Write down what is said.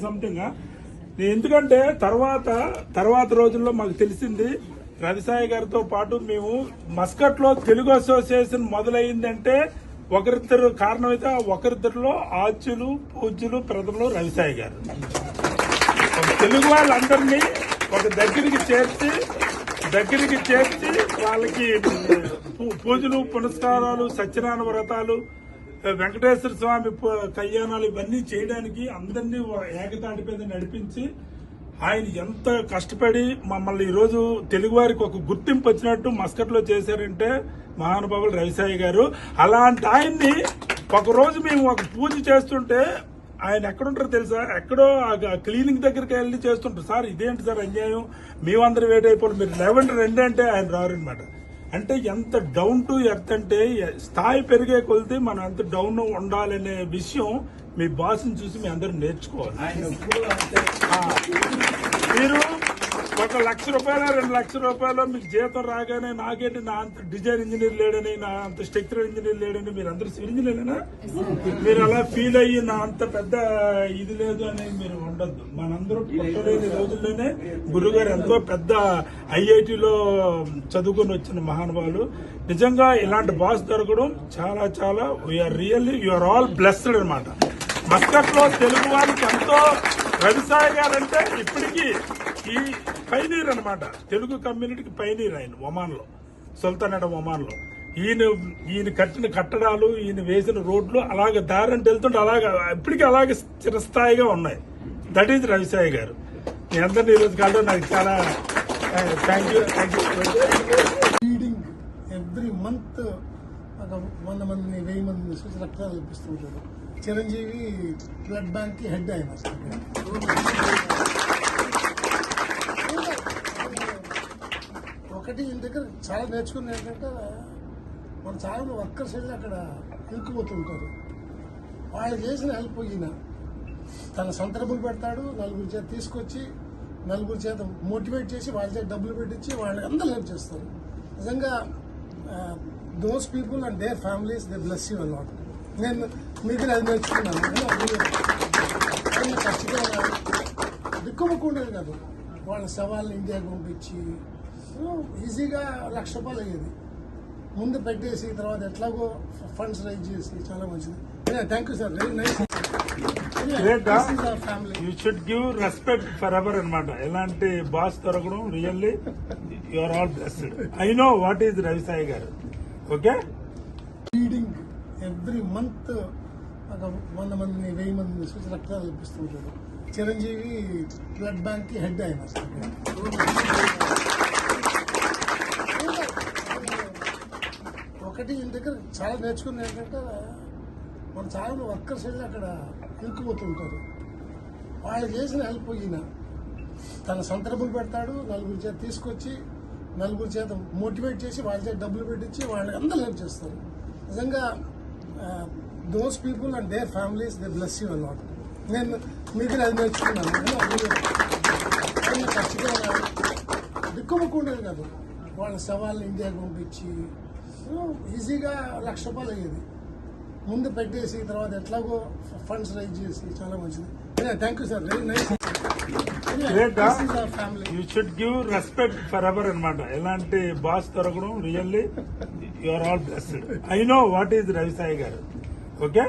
Something ఎందుకంటే తర్వాత తర్వాత రోజుల్లో మాకు తెలిసింది రవిసాయి గారితో పాటు మేము మస్కట్లో తెలుగు అసోసియేషన్ మొదలైందంటే ఒకరిద్దరు కారణమైతే ఒకరిద్దరిలో ఆచ్యులు పూజ్యులు ప్రజలు రవిసాయి గారు. తెలుగు వాళ్ళందరినీ ఒక దగ్గరికి చేర్చి దగ్గరికి చేర్చి వాళ్ళకి పూ- పూజలు పునస్కారాలు సత్యనారాయణ వ్రతాలు వెంకటేశ్వర స్వామి ప- కళ్యాణాలు ఇవన్నీ చేయడానికి అందరినీ ఏకతాటి మీద నడిపించి ఆయన ఎంత కష్టపడి మమ్మల్ని ఈరోజు తెలుగువారికి ఒక గుర్తింపు వచ్చినట్టు మస్కట్లో చేశారంటే మహానుభావులు రవిసాయి గారు. అలాంటి ఆయన్ని ఒకరోజు మేము ఒక పూజ చేస్తుంటే ఆయన ఎక్కడుంటారో తెలుసా? ఎక్కడో ఆ క్లీనింగ్ దగ్గరికి వెళ్ళి చేస్తుంటారు. సార్ ఇదేంటి సార్ అన్యాయం? మేమందరం వేటైపోయి మీరు లెవెన్ రెండు అంటే ఆయన రారనమాట అంటే ఎంత డౌన్ టు ఎర్త్ అంటే స్థాయి పెరిగే కొలిది మనం ఎంత డౌన్ ఉండాలనే విషయం మీ బాస్ని చూసి మీ అందరూ నేర్చుకోవాలి. మీరు ఒక లక్ష రూపాయలు రెండు లక్షల రూపాయలు మీకు జీతం రాగానే నాకేంటి నా అంత డిజైన్ ఇంజనీర్ లేడని నా అంత స్ట్రక్చరల్ ఇంజనీర్ లేడని మీరు అందరూ సివిల్ ఇంజనీరేనా? మీరు అలా ఫీల్ అయ్యి నా అంత పెద్ద ఇది లేదు అని మీరు ఉండొద్దు. మనందరూ పుట్టలేని రోజుల్లోనే గురుగారు ఎంతో పెద్ద ఐఐటిలో చదువుకొని వచ్చిన మహానుభావులు. నిజంగా ఇలాంటి బాస్ దొరకడం చాలా చాలా we're really you're all blessed అనమాట మస్కట్లో తెలుగు వారికి ఎంతో రవిసాయి గారు అంటే ఇప్పటికీ ఈ పైనీర్ అనమాట తెలుగు కమ్యూనిటీకి పైనీర్ ఆయన ఒమాన్లో. సుల్తానేట ఒమాన్లో. ఈయన ఈయన కట్టిన కట్టడాలు ఈయన వేసిన రోడ్లు అలాగే దారిని వెళ్తుంటే అలాగే ఇప్పటికీ అలాగే చిరస్థాయిగా ఉన్నాయి. దట్ ఈజ్ రవిసాయి గారు. మీ అందరినీ ఈరోజు కాదు నాకు చాలా thank you thank you every month ఒక వంద మందిని వెయ్యి మందిని చూసి రక్తాలు ఇప్పిస్తుంటాడు చిరంజీవి బ్లడ్ బ్యాంక్కి హెడ్ హెడ్ ఆయన ఒకటి ఈయన దగ్గర చాలా నేర్చుకున్న ఏంటంటే మన చాలా వర్కర్స్ వెళ్ళి అక్కడ ఇరుక్కుపోతుంటారు. వాళ్ళు చేసిన హెల్ప్ ఈయన. తన సొంత డబ్బులు పెడతాడు నలుగురి చేత తీసుకొచ్చి నలుగురి చేత మోటివేట్ చేసి వాళ్ళ చేత డబ్బులు పెట్టించి వాళ్ళకి అందరూ హెల్ప్ చేస్తారు. నిజంగా those people and their families they bless you a lot నేను మీకు అది నేర్చుకున్నాను. ఖచ్చితంగా కష్టంగా కాదు. వాళ్ళ సవాళ్ళని ఇండియాకి పంపించి ఈజీగా లక్ష రూపాయలు అయ్యేది. ముందు పెట్టేసి తర్వాత ఎట్లాగో ఫండ్స్ రైజ్ చేసి చాలా మంచిది. Thank you sir very nice you should give respect forever అనమాట ఎలాంటి బాస్ దొరకడం really are all blessed I know what is Ravisai garu. Okay feeding every month ఒక వంద మందిని వెయ్యి మందిని చూసి రక్తాలు ఇప్పిస్తుంటాడు చిరంజీవి బ్లడ్ బ్యాంక్కి హెడ్ ఆయన ఒకటి ఈయన దగ్గర చాలా నేర్చుకున్న ఏంటంటే మన చాలా వర్కర్స్ వెళ్ళి అక్కడ ఇరుక్కుపోతుంటారు వాళ్ళు చేసిన హెల్ప్ ఈయన. తన సొంత డబ్బులు పెడతాడు నలుగురి చేత తీసుకొచ్చి నలుగురి చేత మోటివేట్ చేసి వాళ్ళ చేత డబ్బులు పెట్టించి వాళ్ళకి అందరూ హెల్ప్ చేస్తారు. నిజంగా those people and their families they bless you a lot నేను మీకు అది నేర్చుకున్నాను. ఖచ్చితంగా కష్టంగా కాదు. వాళ్ళ సవాళ్ళని ఇండియాకి పంపించి ఈజీగా లక్ష రూపాయలు అయ్యేది. ముందు పెట్టేసి తర్వాత ఎట్లాగో ఫండ్స్ రైజ్ చేసి చాలా మంచిది. Thank you sir very nice you should give respect forever అనమాట ఎలాంటి బాస్ దొరకడం really are all blessed I know what is Ravisai garu. Okay